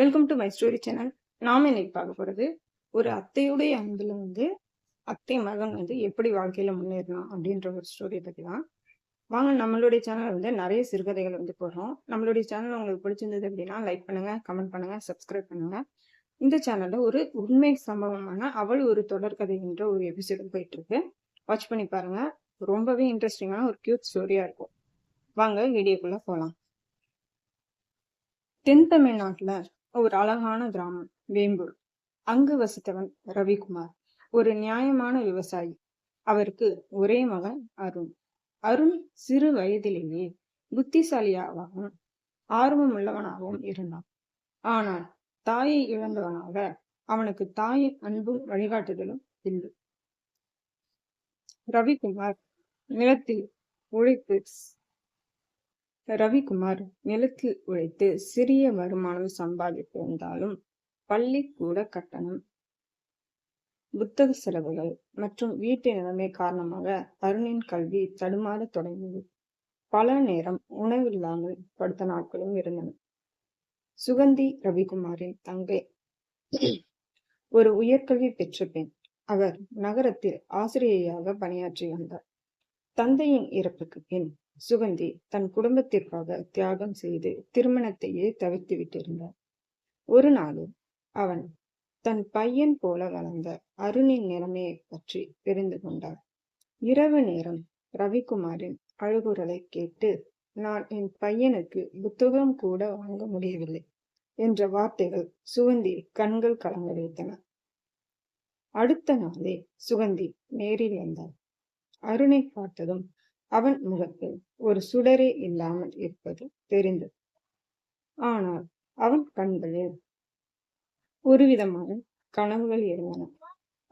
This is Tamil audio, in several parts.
Welcome to my story channel நாம இன்னைக்கு பார்க்க போகிறது ஒரு அத்தையுடைய அன்பில் வந்து அத்தை மகன் வந்து எப்படி வாழ்க்கையில் முன்னேறலாம் அப்படின்ற ஒரு ஸ்டோரியை பற்றி தான். வாங்க நம்மளுடைய சேனல் வந்து நிறைய சிறுகதைகள் வந்து போடுறோம். நம்மளுடைய சேனல் உங்களுக்கு பிடிச்சிருந்தது அப்படின்னா லைக் பண்ணுங்கள் கமெண்ட் பண்ணுங்கள் சப்ஸ்கிரைப் பண்ணுங்கள் இந்த சேனலில் ஒரு உண்மை சம்பவமான அவள் ஒரு தொடர்கதை என்ற ஒரு எபிசோடு போயிட்டுருக்கு வாட்ச் பண்ணி பாருங்கள் ரொம்பவே இன்ட்ரெஸ்டிங்கான ஒரு கியூட் ஸ்டோரியாக இருக்கும். வாங்க வீடியோக்குள்ளே போகலாம் தென் தமிழ்நாட்டில் ஒரு அழகான கிராமம் வேம்பூர். அங்கு வசித்தவன் ரவிக்குமார். ஒரு நியாயமான விவசாயி. அவருக்கு ஒரே மகன் அருண். அருண் சிறு வயதிலேயே புத்திசாலியாகவும் ஆர்வமுள்ளவனாகவும் இருந்தான். ஆனால் தாயை இழந்தவனாக அவனுக்கு தாயின் அன்பும் வழிகாட்டுதலும் இல்லை. ரவிக்குமார் நிலத்தில் உழைத்து ரவிக்குமார் நிலத்தில் உழைத்து சிறிய வருமானம் சம்பாதித்து வந்தாலும் பள்ளிக்கூட கட்டணம் புத்தக செலவுகள் மற்றும் வீட்டு நிலைமை காரணமாக அருணின் கல்வி தடுமாற தொடங்கியது. பல நேரம் உணவில்லாமல் படுத்த நாட்களும் இருந்தன. சுகந்தி ரவிக்குமாரின் தங்கை. ஒரு உயர்கல்வி பெற்ற பெண். அவர் நகரத்தில் ஆசிரியையாக பணியாற்றி வந்தார். தந்தையின் இறப்புக்கு பின் சுகந்தி தன் குடும்பத்திற்காக தியாகம் செய்து திருமணத்தையே தவிர்த்து விட்டிருந்தார். ஒரு நாளும் அவன் தன் பையன் போல வளர்ந்த அருணின் நிலைமையை பற்றி தெரிந்து கொண்டார் இரவு நேரம் ரவிக்குமாரின் அழுகுரலை கேட்டு நான் என் பையனுக்கு புத்தகம் கூட வாங்க முடியவில்லை என்ற வார்த்தைகள் சுகந்தி கண்கள் கலங்க வைத்தன. அடுத்த நாளே சுகந்தி நேரில் வந்தார். அருணை பார்த்ததும் அவன் முகத்தில் ஒரு சுடரே இல்லாமல் இருப்பது தெரிந்தது. ஆனால் அவன் கண்களில் ஒருவிதமான கனவுகள் இருந்தன.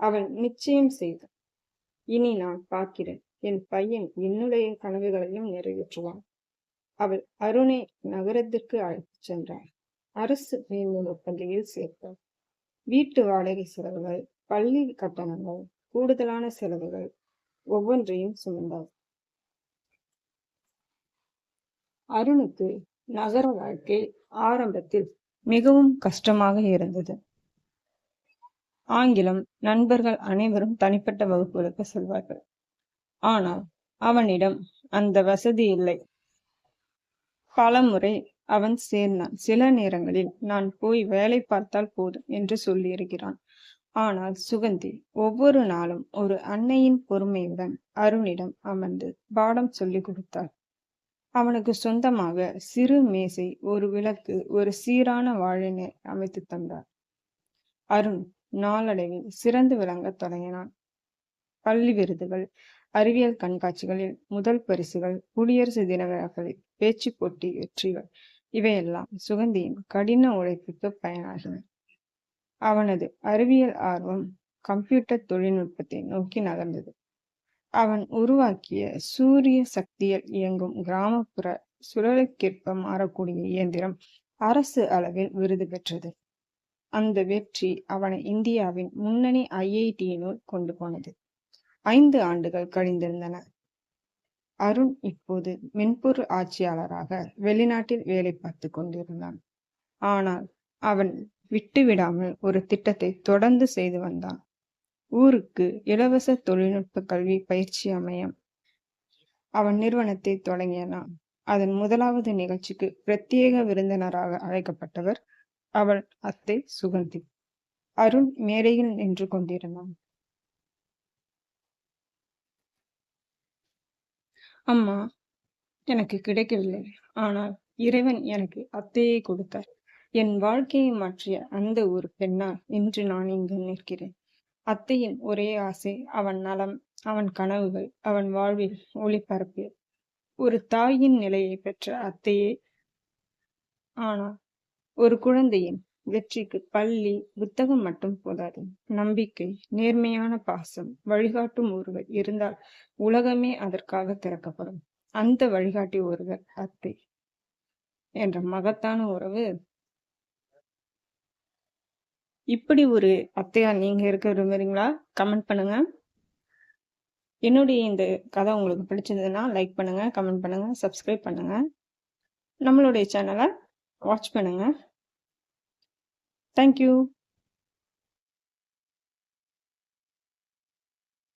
அவன் நிச்சயம் செய்தான். இனி நான் பார்க்கிறேன். என் பையன் என்னுடைய கனவுகளையும் நிறைவேற்றுவான். அவள் அருணை நகரத்திற்கு அழைத்துச் சென்றாள். அரசு மேல்நிலைப் பள்ளியில் சேர்த்தாள். வீட்டு வாடகை செலவுகள் பள்ளி கட்டணங்கள் கூடுதலான செலவுகள் ஒவ்வொன்றையும் சுமந்தாள். அருணுக்கு நகர வாழ்க்கை ஆரம்பத்தில் மிகவும் கஷ்டமாக இருந்தது. ஆங்கிலம் நண்பர்கள் அனைவரும் தனிப்பட்ட வகுப்புகளுக்கு செல்வார்கள். ஆனால் அவனிடம் அந்த வசதி இல்லை. பல முறை அவன் சேர்ந்தான். சில நேரங்களில் நான் போய் வேலை பார்த்தால் போதும் என்று சொல்லியிருக்கிறான். ஆனால் சுகந்தி ஒவ்வொரு நாளும் ஒரு அன்னையின் பொறுமையுடன் அருணிடம் அமர்ந்து பாடம் சொல்லிக் கொடுத்தாள். அவனுக்கு சொந்தமாக சிறு மேசை ஒரு விளக்கு ஒரு சீரான வாழினை அமைத்து தந்தார். அருண் நாளடைவில் சிறந்து விளங்க தொடங்கினான். பள்ளி விருதுகள் அறிவியல் கண்காட்சிகளில் முதல் பரிசுகள் குடியரசு தின விழாக்களில் பேச்சு போட்டி வெற்றிகள் இவையெல்லாம் சுகந்தியின் கடின உழைப்புக்கு பயனாகின. அவனது அறிவியல் ஆர்வம் கம்ப்யூட்டர் தொழில்நுட்பத்தை நோக்கி நகர்ந்தது. அவன் உருவாக்கிய சூரிய சக்தியில் இயங்கும் கிராமப்புற சுழலுக்கேற்ப மாறக்கூடிய இயந்திரம் அரசு அளவில் விருது பெற்றது. அந்த வெற்றி அவனை இந்தியாவின் முன்னணி ஐஐடியினுள் கொண்டு போனது. ஐந்து ஆண்டுகள் கழிந்திருந்தன. அருண் இப்போது மென்பொருள் ஆட்சியாளராக வெளிநாட்டில் வேலை பார்த்து கொண்டிருந்தான். ஆனால் அவன் விட்டுவிடாமல் ஒரு திட்டத்தை தொடர்ந்து செய்து வந்தான். ஊருக்கு இலவச தொழில்நுட்ப கல்வி பயிற்சி அமையம். அவன் நிறுவனத்தை தொடங்கியனான் அதன் முதலாவது நிகழ்ச்சிக்கு பிரத்யேக விருந்தினராக அழைக்கப்பட்டவர் அவள் அத்தை சுகந்தி. அருண் மேடையில் நின்று கொண்டிருந்தான். அம்மா எனக்கு கிடைக்கவில்லை. ஆனால் இறைவன் எனக்கு அத்தையை கொடுத்தார். என் வாழ்க்கையை மாற்றிய அந்த ஒரு பெண்ணால் இன்று நான் இங்கு நிற்கிறேன். அத்தையின் ஒரே ஆசை அவன் நலம் அவன் கனவுகள் அவன் வாழ்வில் ஒளிபரப்பு. ஒரு தாயின் நிலையை பெற்ற அத்தையே. ஆனால் ஒரு குழந்தையின் வெற்றிக்கு பள்ளி புத்தகம் மட்டும் போதாது. நம்பிக்கை நேர்மையான பாசம் வழிகாட்டும் ஒருவர் இருந்தால் உலகமே அதற்காக திறக்கப்படும். அந்த வழிகாட்டி ஒருவர் அத்தை. என்ற மகத்தான உறவு இப்படி ஒரு அத்தையா நீங்க இருக்க விரும்புறீங்களா கமெண்ட் பண்ணுங்க. என்னுடைய இந்த கதை உங்களுக்கு பிடிச்சதுன்னா லைக் பண்ணுங்க கமெண்ட் பண்ணுங்க சப்ஸ்கிரைப் பண்ணுங்க. நம்மளுடைய சேனலை வாட்ச் பண்ணுங்க. தேங்க்யூ